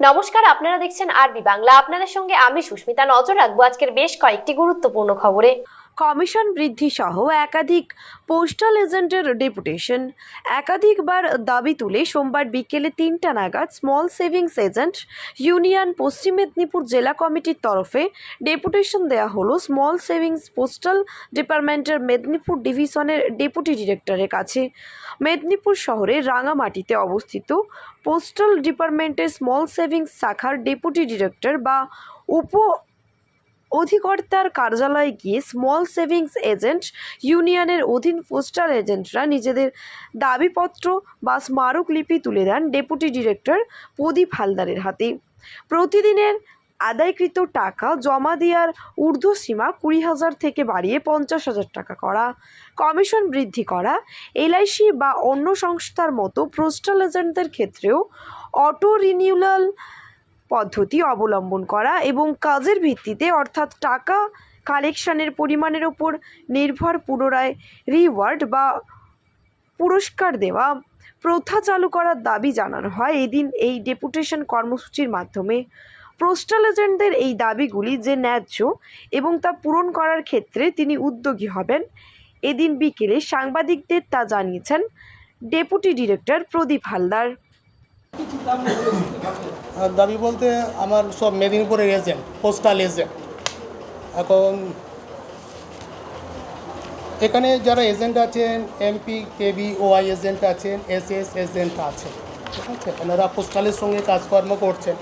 নমস্কার, আপনারা দেখছেন আরবি বাংলা। আপনাদের সঙ্গে আমি সুস্মিতা। নজর রাখব আজকের বেশ কয়েকটি গুরুত্বপূর্ণ খবরে। কমিশন বৃদ্ধি সহ একাধিক পোস্টাল এজেন্টের ডেপুটেশন একাধিকবার দাবি তুলে সোমবার বিকেলে তিনটা নাগাদ স্মল সেভিংস এজেন্ট ইউনিয়ন পশ্চিম মেদিনীপুর জেলা কমিটির তরফে ডেপুটেশন দেওয়া হলো স্মল সেভিংস পোস্টাল ডিপার্টমেন্টের মেদিনীপুর ডিভিশনের ডেপুটি ডিরেক্টরের কাছে। মেদিনীপুর শহরের রাঙামাটিতে অবস্থিত পোস্টাল ডিপার্টমেন্টের স্মল সেভিংস শাখার ডেপুটি ডিরেক্টর বা উপ অধিকর্তার কার্যালয়ে গিয়ে স্মল সেভিংস এজেন্ট ইউনিয়নের অধীন পোস্টাল এজেন্টরা নিজেদের দাবিপত্র বা স্মারকলিপি তুলে দেন ডেপুটি ডিরেক্টর প্রদীপ হালদারের হাতে। প্রতিদিনের আদায়কৃত টাকা জমা দেওয়ার ঊর্ধ্বসীমা কুড়ি হাজার থেকে বাড়িয়ে পঞ্চাশ হাজার টাকা করা। কমিশন বৃদ্ধি করা এলআইসি বা অন্য সংস্থার মতো পোস্টাল এজেন্টদের ক্ষেত্রেও অটো রিনিউয়াল পদ্ধতি অবলম্বন করা এবং কাজের ভিত্তিতে অর্থাৎ টাকা কালেকশানের পরিমাণের ওপর নির্ভর পুনরায় রিওয়ার্ড বা পুরস্কার দেওয়া প্রথা চালু করার দাবি জানানো হয়। এদিন এই ডেপুটেশন কর্মসূচির মাধ্যমে পোস্টাল এজেন্টদের এই দাবিগুলি যে ন্যায্য এবং তা পূরণ করার ক্ষেত্রে তিনি উদ্যোগী হবেন। এদিন বিকেলে সাংবাদিকদের তা জানিয়েছেন ডেপুটি ডিরেক্টর প্রদীপ হালদার। দাবি বলতে আমার সব মেদিনীপুরের এজেন্ট, পোস্টাল এজেন্ট। এখন এখানে যারা এজেন্ট আছেন, এমপি, কেবি ওআই এজেন্ট আছেন এস এস এজেন্ট আছেন, ঠিক আছে? ওনারা পোস্টালের সঙ্গে কাজকর্ম করছেন।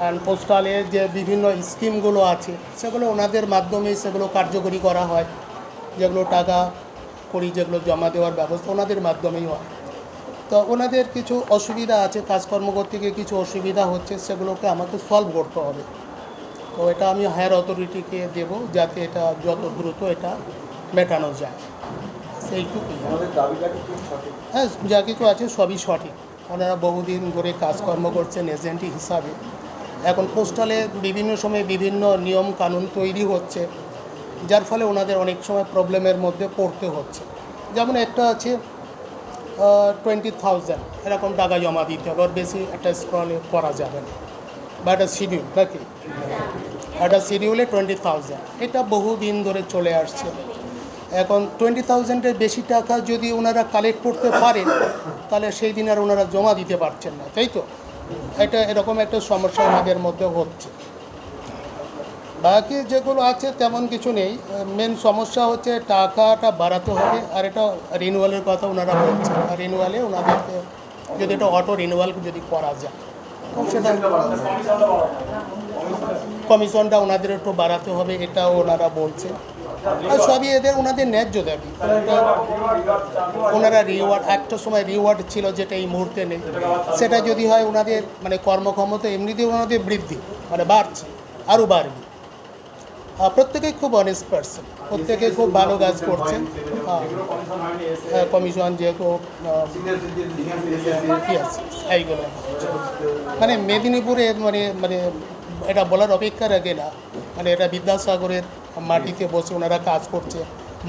অ্যান্ড পোস্টালের যে বিভিন্ন স্কিমগুলো আছে, সেগুলো ওনাদের মাধ্যমে সেগুলো কার্যকরী করা হয়। যেগুলো টাকা করি যেগুলো জমা দেওয়ার ব্যবস্থা ওনাদের মাধ্যমেই হয়। তো ওনাদের কিছু অসুবিধা আছে কাজকর্ম করতে গিয়ে কিছু অসুবিধা হচ্ছে সেগুলোকে আমাকে সলভ করতে হবে। তো এটা আমি হায়ার অথরিটিকে দেব যাতে এটা যত দ্রুত এটা মেটানো যায়। সেইটুকুই। হ্যাঁ যা কিছু আছে সবই সঠিক। ওনারা বহুদিন ধরে কাজকর্ম করছেন এজেন্টি হিসাবে। এখন পোস্টালে বিভিন্ন সময় বিভিন্ন নিয়ম কানুন তৈরি হচ্ছে। যার ফলে ওনাদের অনেক সময় প্রবলেমের মধ্যে পড়তে হচ্ছে। যেমন একটা আছে টোয়েন্টি থাউজেন্ড এরকম টাকা জমা দিতে হবে আর বেশি একটা স্ক্রলে করা যাবে না। বা একটা শিডিউল নাকি? একটা শিডিউলে টোয়েন্টি থাউজেন্ড এটা বহুদিন ধরে চলে আসছে। এখন টোয়েন্টি থাউজেন্ডের বেশি টাকা যদি ওনারা কালেক্ট করতে পারেন, তাহলে সেই দিন আর ওনারা জমা দিতে পারছেন না, তাই তো? এটা এরকম একটা সমস্যা ওনাদের মধ্যে হচ্ছে। বাকি যেগুলো আছে তেমন কিছু নেই। মেন সমস্যা হচ্ছে টাকাটা বাড়াতে হবে, আর এটা রিনিউয়ালের কথা ওনারা বলছেন। আর রিনিউয়ালে ওনাদেরকে যদি এটা অটো রিনিউয়াল যদি করা যায় সেটা কমিশনটা ওনাদের একটু বাড়াতে হবে, এটাও ওনারা বলছে আর সবই এদের, ওনাদের ন্যায্য দাবি। ওনারা রিওয়ার্ড একটা সময় রিওয়ার্ড ছিল যেটা এই মুহূর্তে নেই। সেটা যদি হয় ওনাদের মানে কর্মক্ষমতা এমনিতেও ওনাদের বৃদ্ধি মানে বাড়ছে, আরও বাড়বে। প্রত্যেকেই খুব অনেস্ট পার্সন প্রত্যেকে খুব ভালো কাজ করছেন। হ্যাঁ হ্যাঁ, কমিশন যেহেতু এইগুলো মানে মেদিনীপুরে মানে মানে এটা বলার অপেক্ষা রাখে না মানে এটা বিদ্যাসাগরের মাটিতে বসে ওনারা কাজ করছে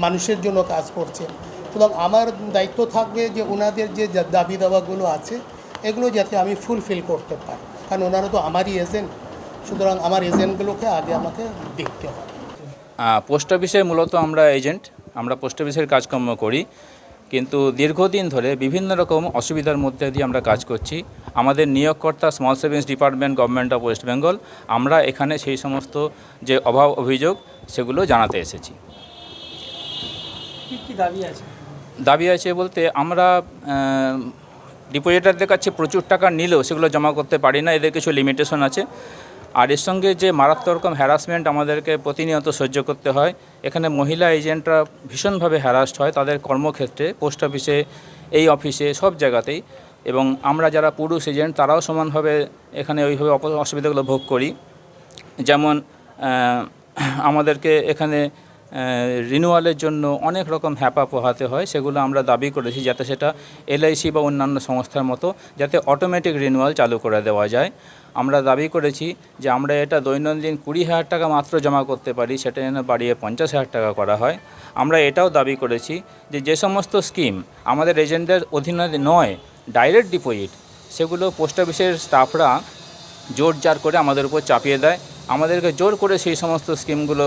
মানুষের জন্য কাজ করছে। সুতরাং আমার দায়িত্ব থাকবে যে ওনাদের যে দাবি দাওয়াগুলো আছে এগুলো যাতে আমি ফুলফিল করতে পারি। কারণ ওনারা তো আমারই এজেন্ট সুতরাং আমার এজেন্টগুলোকে আগে আমাকে দেখতে হবে। পোস্ট অফিসে মূলত আমরা এজেন্ট আমরা পোস্ট অফিসের কাজকর্ম করি কিন্তু দীর্ঘদিন ধরে বিভিন্ন রকম অসুবিধার মধ্যে দিয়ে আমরা কাজ করছি। আমাদের নিয়োগকর্তা small savings department government of West Bengal আমরা এখানে সেই সমস্ত যে অভাব অভিযোগ সেগুলো জানাতে এসেছি। দাবি আছে? দাবি আছে বলতে আমরা ডিপোজিটারদের কাছে প্রচুর টাকা নিলেও সেগুলো জমা করতে পারি না এদের কিছু লিমিটেশন আছে। আর এর সঙ্গে যে মারাত্মক রকম হ্যারাসমেন্ট আমাদেরকে প্রতিনিয়ত সহ্য করতে হয়, এখানে মহিলা এজেন্টরা ভীষণভাবে হ্যারাসড হয় তাদের কর্মক্ষেত্রে পোস্ট অফিসে এই অফিসে সব জায়গাতেই। এবং আমরা যারা পুরুষ এজেন্ট তারাও সমানভাবে এখানে ওইভাবে অসুবিধাগুলো ভোগ করি। যেমন আমাদেরকে এখানে রিনিউয়ালের জন্য অনেক রকম হ্যাপা পোহাতে হয়, সেগুলো আমরা দাবি করেছি যাতে সেটা এলআইসি বা অন্যান্য সংস্থার মতো যাতে অটোমেটিক রিনিউয়াল চালু করে দেওয়া যায়। আমরা দাবি করেছি যে আমরা এটা দৈনন্দিন কুড়ি হাজার টাকা মাত্র জমা করতে পারি, সেটা যেন বাড়িয়ে পঞ্চাশ হাজার টাকা করা হয়। আমরা এটাও দাবি করেছি যে যে সমস্ত স্কিম আমাদের এজেন্টদের অধীনে নয় ডাইরেক্ট ডিপোজিট সেগুলো পোস্ট অফিসের স্টাফরা জোর জার করে আমাদের উপর চাপিয়ে দেয়। আমাদেরকে জোর করে সেই সমস্ত স্কিমগুলো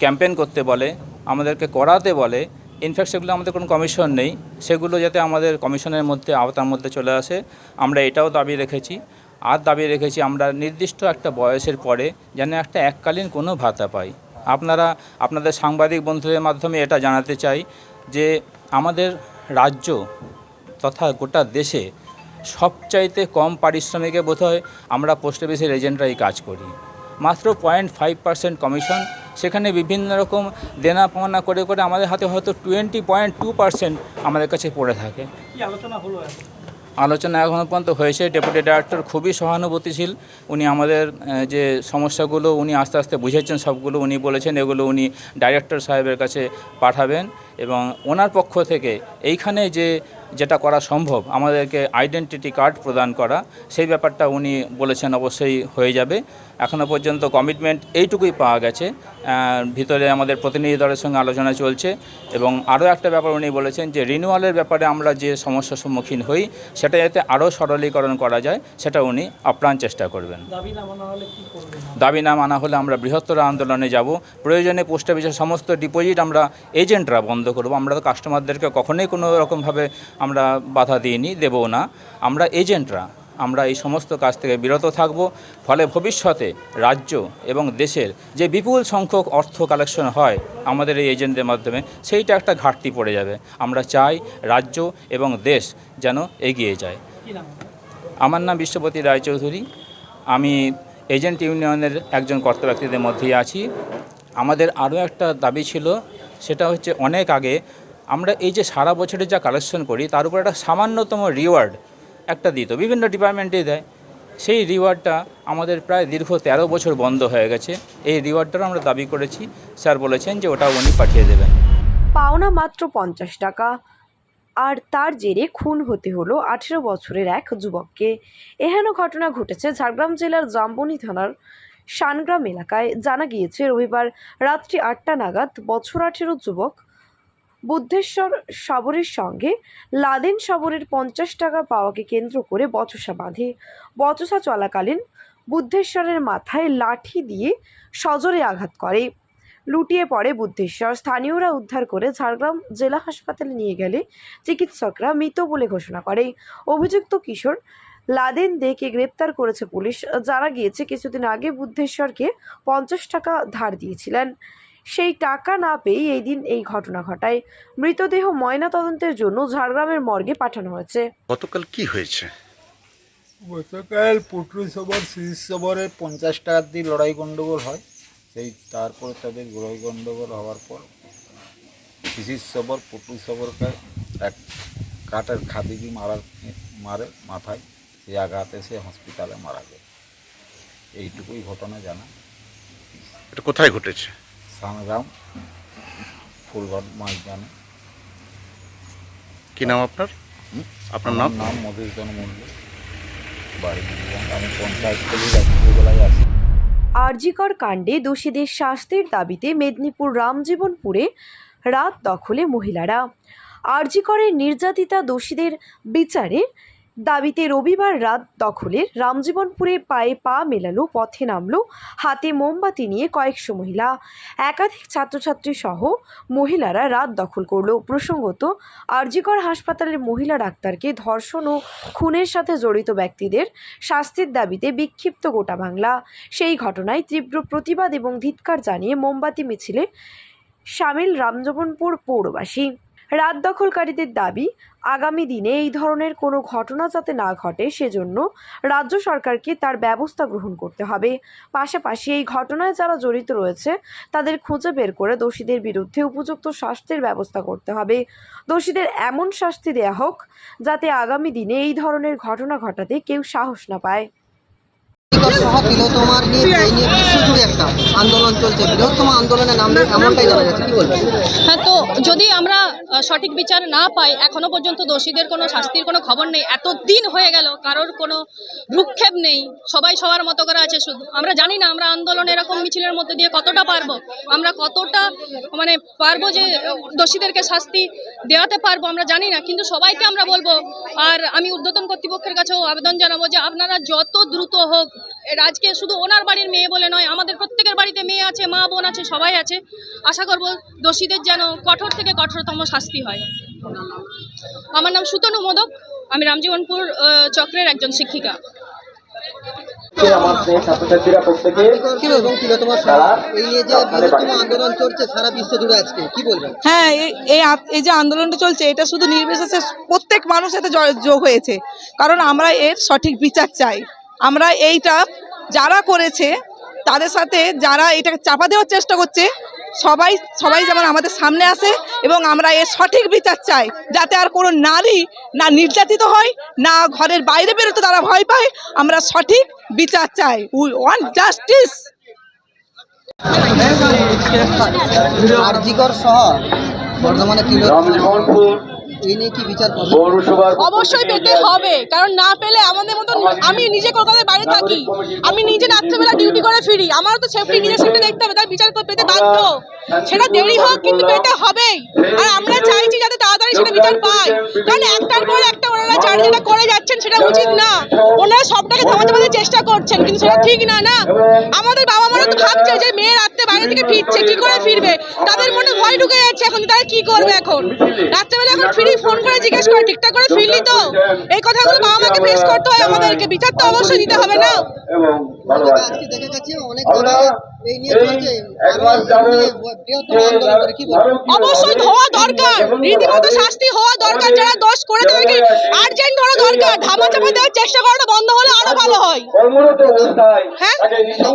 ক্যাম্পেন করতে বলে, আমাদেরকে করাতে বলে ইনফ্যাক্ট সেগুলো আমাদের কোনো কমিশন নেই। সেগুলো যাতে আমাদের কমিশনের মধ্যে, আওতার মধ্যে চলে আসে, আমরা এটাও দাবি রেখেছি। আর দাবি রেখেছি, আমরা নির্দিষ্ট একটা বয়সের পরে যেন একটা এককালীন কোনো ভাতা পাই। আপনারা, আপনাদের সাংবাদিক বন্ধুদের মাধ্যমে এটা জানাতে চাই যে আমাদের রাজ্য তথা গোটা দেশে সবচাইতে কম পারিশ্রমিকে বোধহয় আমরা পোস্ট অফিসের এজেন্টরাই কাজ করি। মাত্র পয়েন্ট ফাইভ পার্সেন্ট কমিশন সেখানে বিভিন্ন রকম দেনা পাওনা করে করে আমাদের হাতে হয়তো টোয়েন্টি পয়েন্ট টু পার্সেন্ট আমাদের কাছে পড়ে থাকে। আলোচনা হলো আলোচনা এখনও পর্যন্ত হয়েছে। ডেপুটি ডাইরেক্টর খুবই সহানুভূতিশীল। উনি আমাদের যে সমস্যাগুলো উনি আস্তে আস্তে বুঝেছেন সবগুলো উনি বলেছেন এগুলো উনি ডাইরেক্টর সাহেবের কাছে পাঠাবেন এবং ওনার পক্ষ থেকে এইখানে যে যেটা করা সম্ভব আমাদেরকে আইডেন্টিটি কার্ড প্রদান করা সেই ব্যাপারটা উনি বলেছেন অবশ্যই হয়ে যাবে। এখনও পর্যন্ত কমিটমেন্ট এইটুকুই পাওয়া গেছে। ভিতরে আমাদের প্রতিনিধি দলের সঙ্গে আলোচনা চলছে এবং আরও একটা ব্যাপার উনি বলেছেন যে রিনিউয়ালের ব্যাপারে আমরা যে সমস্যার সম্মুখীন হই সেটা যাতে আরও সরলীকরণ করা যায় সেটা উনি আপ্রাণ চেষ্টা করবেন। দাবি না মানা হলে করবেন? দাবি না মানা হলে আমরা বৃহত্তর আন্দোলনে যাব। প্রয়োজনে পোস্ট অফিসের সমস্ত ডিপোজিট আমরা এজেন্টরা বন্ধ করব। আমরা তো কাস্টমারদেরকে কখনোই কোনো রকমভাবে আমরা বাধা দিইনি দেবও না। আমরা এজেন্টরা আমরা এই সমস্ত কাজ থেকে বিরত থাকব। ফলে ভবিষ্যতে রাজ্য এবং দেশের যে বিপুল সংখ্যক অর্থ কালেকশন হয় আমাদের এই এজেন্টের মাধ্যমে সেইটা একটা ঘাটতি পড়ে যাবে। আমরা চাই রাজ্য এবং দেশ যেন এগিয়ে যায়? আমার নাম বিশ্বপতি রায়চৌধুরী। আমি এজেন্ট ইউনিয়নের একজন কর্তা ব্যক্তিদের মধ্যেই আছি। আমাদের আরও একটা দাবি ছিল সেটা হচ্ছে অনেক আগে আমরা এই যে সারা বছরে যা কালেকশন করি, তার উপর একটা সামান্যতম রিওয়ার্ড একটা দিত বিভিন্ন ডিপার্টমেন্টে দেয়। সেই রিওয়ার্ডটা আমাদের প্রায় দীর্ঘ তেরো বছর বন্ধ হয়ে গেছে। এই রিওয়ার্ডটাও আমরা দাবি করেছি। স্যার বলেছেন যে ওটা উনি পাঠিয়ে দেবেন। পাওনা মাত্র পঞ্চাশ টাকা। আর তার জেরে খুন হতে হলো আঠেরো বছরের এক যুবককে। এহেন ঘটনা ঘটেছে ঝাড়গ্রাম জেলার জাম্বনি থানার শানগ্রাম এলাকায়। জানা গিয়েছে, রবিবার রাত্রি আটটা নাগাদ বছর আঠেরো যুবক বুদ্ধেশ্বর শবরের সঙ্গে লাদেন শবরের পঞ্চাশ টাকা পাওয়াকে কেন্দ্র করে বচসা বাঁধে। বচসা চলাকালীন বুদ্ধেশ্বরের মাথায় লাঠি দিয়ে সজোরে আঘাত করে। লুটিয়ে পড়ে বুদ্ধেশ্বর। স্থানীয়রা উদ্ধার করে ঝাড়গ্রাম জেলা হাসপাতালে নিয়ে গেলে চিকিৎসকরা মৃত বলে ঘোষণা করে। অভিযুক্ত কিশোর লাদেন দেকে গ্রেপ্তার করেছে পুলিশ। যারা গিয়েছে, কিছুদিন আগে বুদ্ধেশ্বরকে পঞ্চাশ টাকা ধার দিয়েছিলেন। সেই টাকা না পেয়ে এই দিন এই ঘটনা ঘটায়। মৃতদেহ ময়না তদন্তের জন্য ঝাড়গ্রামের মর্গে পাঠানো হয়েছে। গতকাল কি হয়েছে? গতকাল পুটুরি সবর শিশির সবরে পঞ্চাশ টাকার দিয়ে লড়াই গণ্ডগোল হয়। সেই তারপরে তাদের লড়াই গণ্ডগোল হওয়ার পর শিশির সবর পুটুরি সবরকে এক কাঠের খাদি দিয়ে মারার মারে মাথায়। সেই আঘাতে সে হসপিটালে মারা যায় এইটুকুই ঘটনা জানা। এটা কোথায় ঘটেছে? সানগ্রাম ফুলঘর মাছ জানে কি নাম আপনার? আপনার নাম? নাম মধুসূদন মন্ডল বাড়ি আমি পঞ্চায়েত থেকে রাত্রিবেলায় আরজিকর কাণ্ডে দোষীদের শাস্তির দাবিতে মেদিনীপুর রামজীবনপুরে রাত দখলে মহিলারা। আরজিকরের নির্যাতিতা দোষীদের বিচারে দাবিতে রবিবার রাত দখলে রামজীবনপুরে পায়ে পা মেলালো, পথে নামলো, হাতে মোমবাতি নিয়ে কয়েকশো মহিলা। একাধিক ছাত্রছাত্রী সহ মহিলারা রাত দখল করল। প্রসঙ্গত, আরজিকর হাসপাতালের মহিলা ডাক্তারকে ধর্ষণ ও খুনের সাথে জড়িত ব্যক্তিদের শাস্তির দাবিতে বিক্ষিপ্ত গোটা বাংলা। সেই ঘটনায় তীব্র প্রতিবাদ এবং ধিক্কার জানিয়ে মোমবাতি মিছিলে সামিল রামজীবনপুর পৌরবাসী। রাত দখলকারীদের দাবি আগামী দিনে এই ধরনের কোনো ঘটনা যাতে না ঘটে, সেজন্য রাজ্য সরকারকে তার ব্যবস্থা গ্রহণ করতে হবে। পাশাপাশি এই ঘটনায় যারা জড়িত রয়েছে, তাদের খুঁজে বের করে দোষীদের বিরুদ্ধে উপযুক্ত শাস্তির ব্যবস্থা করতে হবে। দোষীদের এমন শাস্তি দেয়া হোক, যাতে আগামী দিনে এই ধরনের ঘটনা ঘটাতে কেউ সাহস না পায়। সহ তিলোত্তমার নিয়ে এই নিয়ে বিশ্বজুড়ে একটা আন্দোলন চলছে। বৃহত্তম আন্দোলনে নামবে এমনটাই জানা যাচ্ছে কি বলবেন? হ্যাঁ তো যদি আমরা সঠিক বিচার না পাই এখনও পর্যন্ত দোষীদের কোনো শাস্তির কোনো খবর নেই। এত দিন হয়ে গেল কারোর কোনো ভ্রুক্ষেপ নেই। সবাই সবার মতো করে আছে শুধু। আমরা জানি না আমরা আন্দোলন এরকম মিছিলের মধ্যে দিয়ে কতটা পারব। আমরা কতটা মানে পারব যে দোষীদেরকে শাস্তি দেওয়াতে পারব আমরা জানি না। কিন্তু সবাইকে আমরা বলব আর আমি ঊর্ধ্বতন কর্তৃপক্ষের কাছেও আবেদন জানাব যে আপনারা যত দ্রুত হোক আজকে শুধু ওনার বাড়ির মেয়ে বলে নয় আমাদের প্রত্যেকের বাড়িতে মেয়ে আছে মা বোন আছে সবাই আছে। আশা করব দোষীদের যেন কঠোর থেকে কঠোরতম শাস্তি হয়। আমার নাম সুতনু মোদক আমি রামজীবনপুর চক্রের একজন শিক্ষিকা। কি এবং এই যে বৃহত্তম আন্দোলন চলছে সারা বিশ্ব আজকে কি বলবেন হ্যাঁ এই এই আ- এই যে আন্দোলনটা চলছে এটা শুধু নির্বিশেষে প্রত্যেক মানুষ এতে যোগ হয়েছে। কারণ আমরা এর সঠিক বিচার চাই। আমরা এইটা যারা করেছে তাদের সাথে যারা এটাকে চাপা দেওয়ার চেষ্টা করছে সবাই সবাই যেমন আমাদের সামনে আসে এবং আমরা এর সঠিক বিচার চাই যাতে আর কোনো নারী না নির্যাতিত হয় না ঘরের বাইরে বেরোতে তারা ভয় পায় আমরা সঠিক বিচার চাই। উই ওয়ান্ট জাস্টিস আরজিকর সহ বর্ধমানে এই নিয়ে কি বিচার অবশ্যই পেতে হবে কারণ না পেলে আমাদের মতন আমি নিজে কলকাতার বাইরে থাকি আমি নিজে রাত্রেবেলা ডিউটি করে ফিরি আমারও তো সেফটি নিজের সেফটি দেখতে হবে তার বিচার পেতে বাধ্য। সেটা দেরি হোক কিন্তু পেতে হবেই। আর আমরা চাইছি যাতে তাড়াতাড়ি সেটা বিচার পাই। কারণ একটার পর একটা ওনারা চার যেটা করে যাচ্ছেন সেটা উচিত না। ওনারা সবটাকে থামাতে থামাতে চেষ্টা করছেন কিন্তু সেটা ঠিক না না। আমাদের বাবা মারা তো ভাবছে যে মেয়ে রাত্রে বাইরে থেকে ফিরছে কি করে ফিরবে? তাদের মনে ভয় ঢুকে যাচ্ছে এখন তারা কি করবে এখন? রাত্রেবেলা এখন ফিরি ফোন করে জিজ্ঞেস করে ঠিকঠাক করে ফিরলি তো? এই কথাগুলো বাবা মাকে ফেস করতে হয় আমাদেরকে। বিচার তো অবশ্যই দিতে হবে না। আজকে দেখা গেছে অনেক জায়গায় এই নিয়ে চলছে আরও এই নিয়ে বৃহত্তম আন্দোলন করে কি বলবেন অবশ্যই হওয়া দরকার। রীতিমতো শাস্তি হওয়া দরকার। যারা দোষ করে তাদেরকে আর্জেন্ট ধরা দরকার। ধামা চাপা দেওয়ার চেষ্টা করাটা বন্ধ হলে আরও ভালো হয়।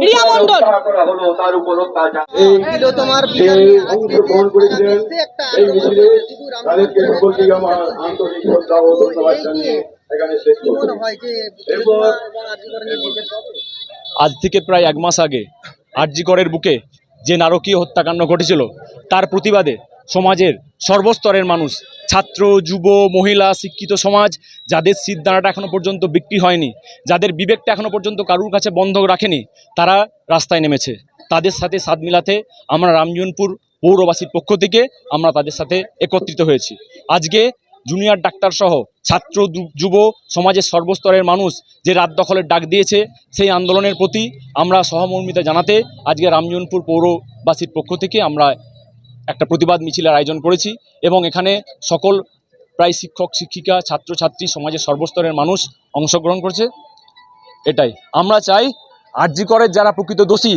রিয়া মন্ডল? আজ থেকে প্রায় এক মাস আগে আরজিকরের বুকে যে নারকীয় হত্যাকাণ্ড ঘটেছিল, তার প্রতিবাদে সমাজের সর্বস্তরের মানুষ, ছাত্র, যুব, মহিলা, শিক্ষিত সমাজ, যাদের সিদ্ধানাটা এখনও পর্যন্ত বিক্রি হয়নি, যাদের বিবেকটা এখনও পর্যন্ত কারুর কাছে বন্ধ রাখেনি, তারা রাস্তায় নেমেছে। তাদের সাথে সাথ মিলাতে আমরা রামজীবনপুর পৌরবাসীর পক্ষ থেকে আমরা তাদের সাথে একত্রিত হয়েছি। আজকে জুনিয়র ডাক্তার সহ ছাত্র যুব সমাজের সর্বস্তরের মানুষ যে রাত দখলের ডাক দিয়েছে, সেই আন্দোলনের প্রতি আমরা সহমর্মিতা জানাতে আজকে রামজনপুর পৌরবাসীর পক্ষ থেকে আমরা একটা প্রতিবাদ মিছিলের আয়োজন করেছি এবং এখানে সকল প্রায় শিক্ষক, শিক্ষিকা, ছাত্রছাত্রী, সমাজের সর্বস্তরের মানুষ অংশগ্রহণ করছে। এটাই। আমরা চাই আরজিকরের যারা প্রকৃত দোষী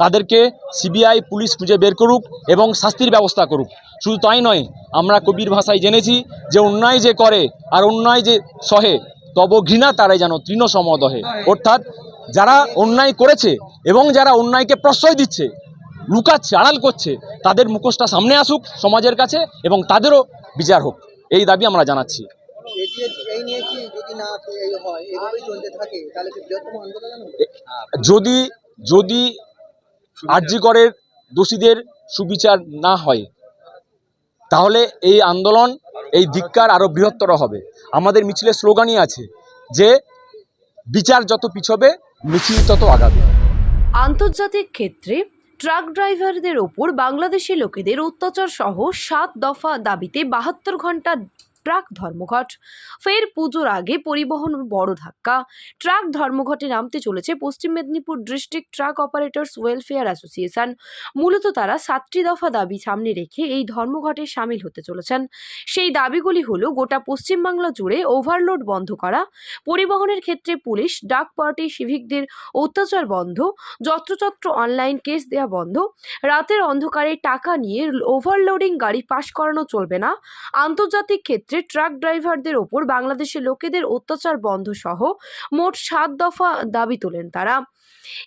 তাদেরকে সিবিআই, পুলিশ খুঁজে বের করুক এবং শাস্তির ব্যবস্থা করুক। শুধু তাই নয়, আমরা কবির ভাষায় জেনেছি যে অন্যায় যে করে আর অন্যায় যে সহে, তব ঘৃণা তারাই যেন তৃণ সমদহে। অর্থাৎ যারা অন্যায় করেছে এবং যারা অন্যায়কে প্রশ্রয় দিচ্ছে লুকাচ্ছে আড়াল করছে, তাদের মুখোশটা সামনে আসুক সমাজের কাছে এবং তাদেরও বিচার হোক। এই দাবি আমরা জানাচ্ছি। যদি? যদি যদি আরজিকরের দোষীদের সুবিচার না হয় তাহলে এই আন্দোলন এই ধিক্কার আরও বৃহত্তর হবে। আমাদের মিছিলের স্লোগানই আছে যে বিচার যত পিছবে মিছিল তত আগাবে। আন্তর্জাতিক ক্ষেত্রে ট্রাক ড্রাইভারদের ওপর বাংলাদেশি লোকেদের অত্যাচার সহ সাত দফা দাবিতে বাহাত্তর ঘণ্টা ট্রাক ধর্মঘট। ফের পুজোর আগে পরিবহন বড় ধাক্কা। ট্রাক ধর্মঘটে নামতে চলেছে পশ্চিম Medinipur district truck operators welfare association. মূলত তারা সাতটি দফা দাবি সামনে রেখে এই ধর্মঘটে সামিল হতে চলেছেন। সেই দাবিগুলি হলো গোটা পশ্চিমবাংলা জুড়ে ওভারলোড বন্ধ করা, পরিবহনের ক্ষেত্রে পুলিশ, ডাক পার্টি, সিভিকদের অত্যাচার বন্ধ, যত্রতত্র অনলাইন কেস দেওয়া বন্ধ, রাতের অন্ধকারে টাকা নিয়ে ওভারলোডিং গাড়ি পাশ করানো চলবে না, আন্তর্জাতিক ক্ষেত্রে ট্রাক ড্রাইভারদের ওপর বাংলাদেশের লোকেদের অত্যাচার বন্ধ সহ মোট সাত দফা দাবি তোলেন তারা।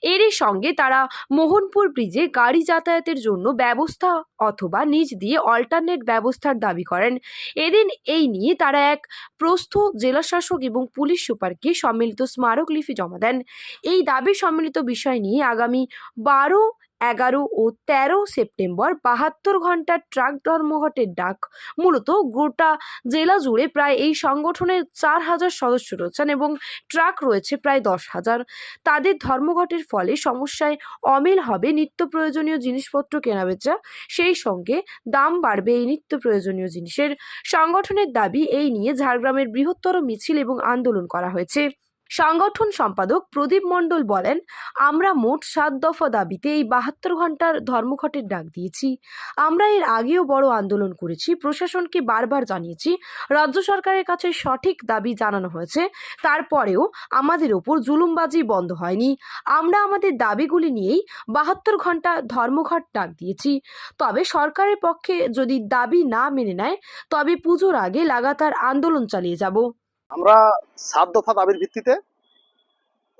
এরই সঙ্গে তারা মোহনপুর ব্রিজে গাড়ি যাতায়াতের জন্য ব্যবস্থা অথবা নিচ দিয়ে অল্টারনেট ব্যবস্থার দাবি করেন। এদিন এই নিয়ে তারা এক প্রস্থ জেলাশাসক এবং পুলিশ সুপারকে সম্মিলিত স্মারকলিপি জমা দেন। এই দাবি সম্মিলিত বিষয় নিয়ে আগামী বারো এগারো ও তেরো সেপ্টেম্বর বাহাত্তর ঘণ্টার ট্রাক ধর্মঘটের ডাক। মূলত গোটা জেলা জুড়ে প্রায় এই সংগঠনের চার হাজার সদস্য রয়েছেন এবং ট্রাক রয়েছে প্রায় দশ হাজার। তাদের ধর্মঘটের ফলে সমস্যায় অমিল হবে নিত্য প্রয়োজনীয় জিনিসপত্র কেনাবেচা। সেই সঙ্গে দাম বাড়বে এই নিত্য প্রয়োজনীয় জিনিসের। সংগঠনের দাবি এই নিয়ে ঝাড়গ্রামের বৃহত্তর মিছিল এবং আন্দোলন করা হয়েছে। সংগঠন সম্পাদক প্রদীপ মণ্ডল বলেন, আমরা মোট সাত দফা দাবিতে এই বাহাত্তর ঘণ্টার ধর্মঘটের ডাক দিয়েছি। আমরা এর আগেও বড় আন্দোলন করেছি। প্রশাসনকে বারবার জানিয়েছি, রাজ্য সরকারের কাছে সঠিক দাবি জানানো হয়েছে। তারপরেও আমাদের ওপর জুলুমবাজি বন্ধ হয়নি। আমরা আমাদের দাবিগুলি নিয়েই বাহাত্তর ঘণ্টা ধর্মঘট ডাক দিয়েছি। তবে সরকারের পক্ষে যদি দাবি না মেনে নেয়, তবে পুজোর আগে লাগাতার আন্দোলন চালিয়ে যাব। আমরা সাত দফা দাবির ভিত্তিতে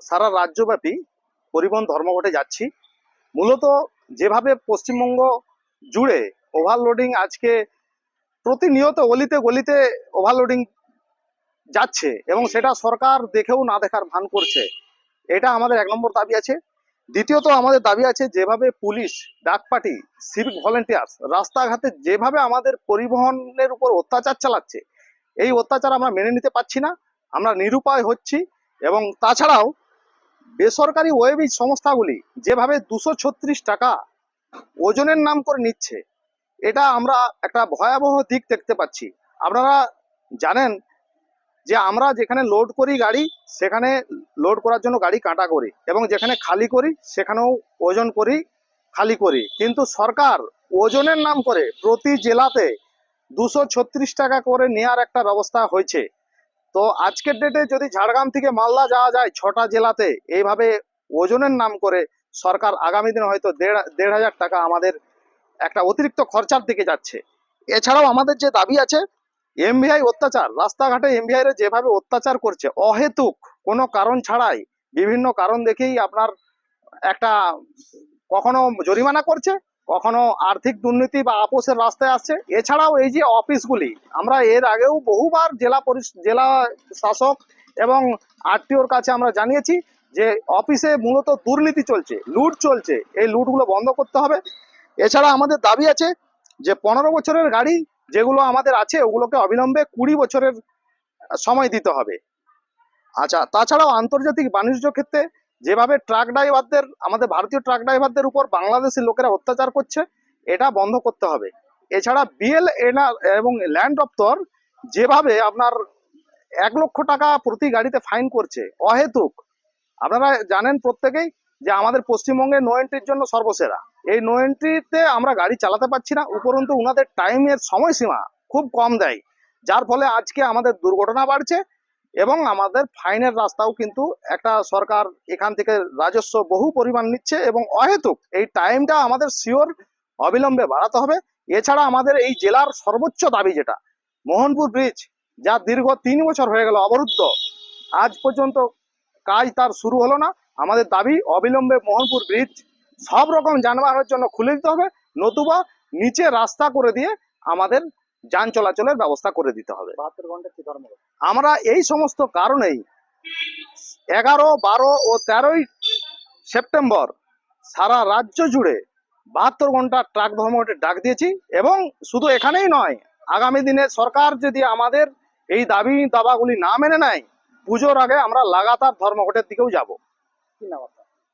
সারা রাজ্যব্যাপী পরিবহন ধর্মঘটে যাচ্ছি। মূলত যেভাবে পশ্চিমবঙ্গ জুড়ে ওভারলোডিং আজকে প্রতিনিয়ত গলিতে গলিতে ওভারলোডিং যাচ্ছে এবং সেটা সরকার দেখেও না দেখার ভান করছে, এটা আমাদের এক নম্বর দাবি আছে। দ্বিতীয়ত আমাদের দাবি আছে যেভাবে পুলিশ ডাকপার্টি সিভিক ভলেন্টিয়ার্স রাস্তাঘাটে যেভাবে আমাদের পরিবহনের উপর অত্যাচার চালাচ্ছে এই অত্যাচার আমরা মেনে নিতে পারছি না, আমরা নিরুপায় হচ্ছি এবং তাছাড়াও বেসরকারি ওয়েবিজ সংস্থাগুলি যেভাবে দুশো টাকা ওজনের নাম করে নিচ্ছে, এটা আমরা একটা ভয়াবহ দিক দেখতে পাচ্ছি। আপনারা জানেন যে আমরা যেখানে লোড করি গাড়ি, সেখানে লোড করার জন্য গাড়ি কাটা করি এবং যেখানে খালি করি, সেখানেও ওজন করি, খালি করি। কিন্তু সরকার ওজনের নাম করে প্রতি জেলাতে দুশো টাকা করে নেওয়ার একটা ব্যবস্থা হয়েছে। তো আজকের ডেটে যদি ঝাড়গ্রাম থেকে মালদা যাওয়া যায় ছটা জেলাতে, এইভাবে ওজনের নাম করে সরকার আগামী দিনে হয়তো দেড় দেড় হাজার টাকা আমাদের একটা অতিরিক্ত খরচার দিকে যাচ্ছে। এছাড়াও আমাদের যে দাবি আছে এমভিআই অত্যাচার, রাস্তাঘাটে এমভিআই এর যেভাবে অত্যাচার করছে, অহেতুক, কোনো কারণ ছাড়াই, বিভিন্ন কারণ দেখেই আপনার একটা কখনো জরিমানা করছে কখনো আর্থিক দুর্নীতি বা আপোষের রাস্তায় আসছে। এছাড়াও এই যে অফিসগুলি, আমরা এর আগেও বহুবার জেলা জেলা শাসক এবং আরটিওর কাছে আমরা জানিয়েছি যে অফিসে মূলত দুর্নীতি চলছে, লুট চলছে। এই লুটগুলো বন্ধ করতে হবে। এছাড়া আমাদের দাবি আছে যে পনেরো বছরের গাড়ি যেগুলো আমাদের আছে, ওগুলোকে অবিলম্বে কুড়ি বছরের সময় দিতে হবে। আচ্ছা তাছাড়াও আন্তর্জাতিক বাণিজ্য ক্ষেত্রে যেভাবে ট্রাক ড্রাইভারদের আমাদের ভারতীয় ট্রাক ড্রাইভারদের উপর বাংলাদেশি লোকেরা অত্যাচার করছে, এটা বন্ধ করতে হবে। এছাড়া বিএল এনআর এবং ল্যান্ড দপ্তর যেভাবে আপনার এক লক্ষ টাকা প্রতি গাড়িতে ফাইন করছে, অহেতুক। আপনারা জানেন প্রত্যেকেই যে আমাদের পশ্চিমবঙ্গে নো এন্ট্রির জন্য সর্বসেরা। এই নো এন্ট্রিতে আমরা গাড়ি চালাতে পারছি না, উপরন্তু উনাদের টাইমের সময়সীমা খুব কম দেয়। যার ফলে আজকে আমাদের দুর্ঘটনা বাড়ছে এবং আমাদের ফাইনের রাস্তাও কিন্তু একটা সরকার এখান থেকে রাজস্ব বহু পরিমাণ নিচ্ছে এবং অহেতুক এই টাইমটা আমাদের শিওর অবিলম্বে বাড়াতে হবে। এছাড়া আমাদের এই জেলার সর্বোচ্চ দাবি যেটা, মোহনপুর ব্রিজ, যা দীর্ঘ তিন বছর হয়ে গেল অবরুদ্ধ, আজ পর্যন্ত কাজ তার শুরু হলো না। আমাদের দাবি অবিলম্বে মোহনপুর ব্রিজ সব রকম যানবাহনের জন্য খুলে দিতে হবে। নতুবা নিচে রাস্তা করে দিয়ে আমাদের যান চলাচলের ব্যবস্থা করে দিতে হবে। আমরা এই সমস্ত কারণেই এগারো বারো ও তেরোই সেপ্টেম্বর সারা রাজ্য জুড়ে বাহাত্তর ঘণ্টা ট্রাক ধর্মঘটের ডাক দিয়েছি এবং শুধু এখানেই নয় আগামী দিনে সরকার যদি আমাদের এই দাবি দাবাগুলি না মেনে নেয় পুজোর আগে আমরা লাগাতার ধর্মঘটের দিকেও যাব।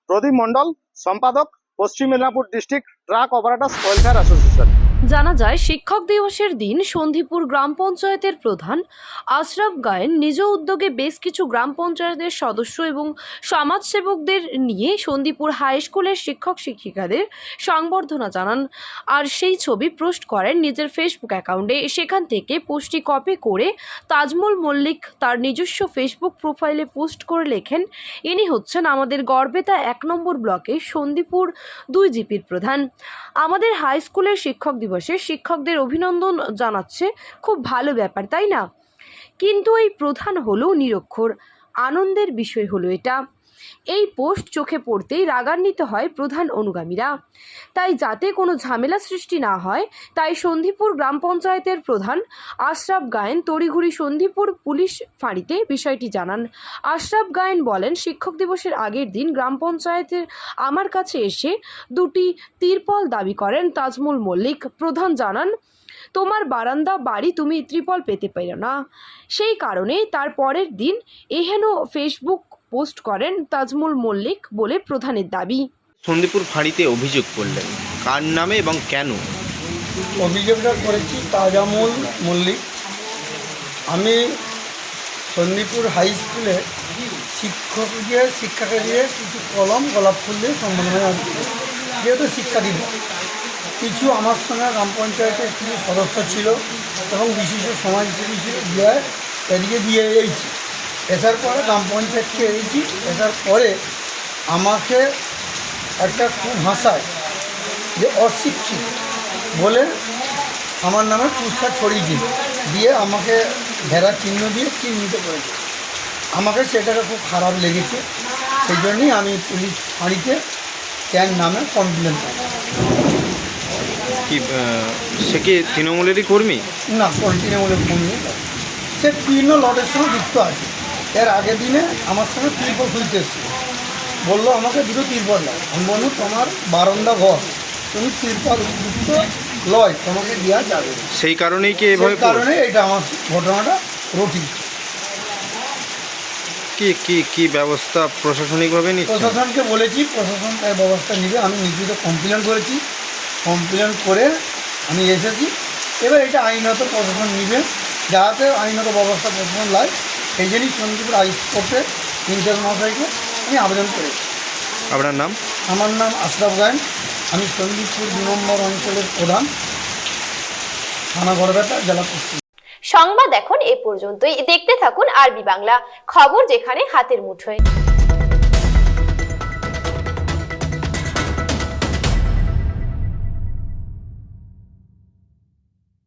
প্রদীপ মণ্ডল সম্পাদক পশ্চিম Medinipur district truck operators welfare association. জানা যায়, শিক্ষক দিবসের দিন সন্ধিপুর গ্রাম পঞ্চায়েতের প্রধান আশরাফ গায়েন নিজ উদ্যোগে বেশ কিছু গ্রাম পঞ্চায়েতের সদস্য এবং সমাজসেবকদের নিয়ে সন্ধিপুর হাই স্কুলের শিক্ষক শিক্ষিকাদের সংবর্ধনা জানান। আর সেই ছবি পোস্ট করেন নিজের ফেসবুক অ্যাকাউন্টে। সেখান থেকে পোস্টটি কপি করে তাজমল মল্লিক তার নিজস্ব ফেসবুক প্রোফাইলে পোস্ট করে লেখেন, ইনি হচ্ছেন আমাদের গর্বেতা এক নম্বর ব্লকে সন্দিপুর দুই জিপির প্রধান। আমাদের হাই স্কুলের শিক্ষক দিবসে শিক্ষকদের অভিনন্দন জানাচ্ছে। খুব ভালো ব্যাপার, তাই না? কিন্তু এই প্রধান হলো নিরক্ষর। আনন্দের বিষয় হলো এটা। এই পোস্ট চোখে পড়তেই রাগান্বিত হয় প্রধান অনুগামীরা। তাই যাতে কোনো ঝামেলা সৃষ্টি না হয়, তাই সন্ধিপুর গ্রাম পঞ্চায়েতের প্রধান আশরাফ গায়েন তড়িঘড়ি সন্ধিপুর পুলিশ ফাঁড়িতে বিষয়টি জানান। আশরাফ গায়েন বলেন, শিক্ষক দিবসের আগের দিন গ্রাম পঞ্চায়েতের আমার কাছে এসে দুটি তিরপল দাবি করেন তাজমুল মল্লিক। প্রধান জানান, তোমার বারান্দা, বাড়ি তুমি ত্রিপল পেতে পেরো না। সেই কারণে তার পরের দিন এহেন ফেসবুক পোস্ট করেন তাজমুল মল্লিক বলে প্রধানের দাবি। সন্দীপুর ফাঁড়িতে অভিযোগ করলেন। কার নামে এবং কেন? অভিযোগটা করেছি তাজামুল মল্লিক। আমি সন্দীপুর হাই স্কুলে শিক্ষকদের দিয়ে কিছু কলম গোলাপ ফুল দিয়ে সম্বোধনা জানাচ্ছি যেহেতু শিক্ষা দিন কিছু আমার সঙ্গে গ্রাম পঞ্চায়েতের কিছু সদস্য ছিল এবং বিশিষ্ট সমাজসেবী ছিল দিয়ে এদিকে দিয়ে এসেছি এসার পরে গ্রাম পঞ্চায়েতকে এসেছি এসার পরে আমাকে একটা খুব ভাষায় যে অশিক্ষিত বলে আমার নামে কুৎসা ছড়িয়ে দিল দিয়ে আমাকে ভেড়া চিহ্ন দিয়ে চিহ্নিত করেছে আমাকে সেটাকে খুব খারাপ লেগেছে সেই জন্যই আমি পুলিশ ফাঁড়িতে তার নামে কমপ্লেন করি। কি সে কি তৃণমূলেরই কর্মী? না তৃণমূলের কমিয়ে সে বিভিন্ন লটের সঙ্গে যুক্ত আছে। এর আগের দিনে আমার সঙ্গে তিরপল খুলতে এসেছিল। বলল আমাকে দুটো তিরপল দাও আমি বলল তোমার বারান্দা ঘর তুমি তিরপল যুক্ত লয় তোমাকে দেওয়া যাবে। সেই কারণেই কি এভাবে কারণে এটা আমার ঘটনাটা রুটিন কি কি কি ব্যবস্থা প্রশাসনিকভাবে নিচ্ছে? প্রশাসনকে বলেছি প্রশাসন তার ব্যবস্থা নিবে। আমি নিজেকে কমপ্লেন করেছি। কমপ্লেন করে আমি এসেছি। এবার এটা আইনত প্রশাসন নিবে। যাতে আইনত ব্যবস্থা প্রশাসন লায় সেই জন্যই চন্দ্রপুর হাইকোর্টে ইন্টার মহাশয়কে আমি আবেদন করেছি। আপনার নাম? আমার নাম আশরাফ গায়েন। আমি সন্দীপপুর দু নম্বর অঞ্চলের প্রধান। থানা গড়বেটা জেলা পশ্চিম সংবাদ এখন এ পর্যন্তই। দেখতে থাকুন আরবি বাংলা। খবর যেখানে হাতের মুঠোয়।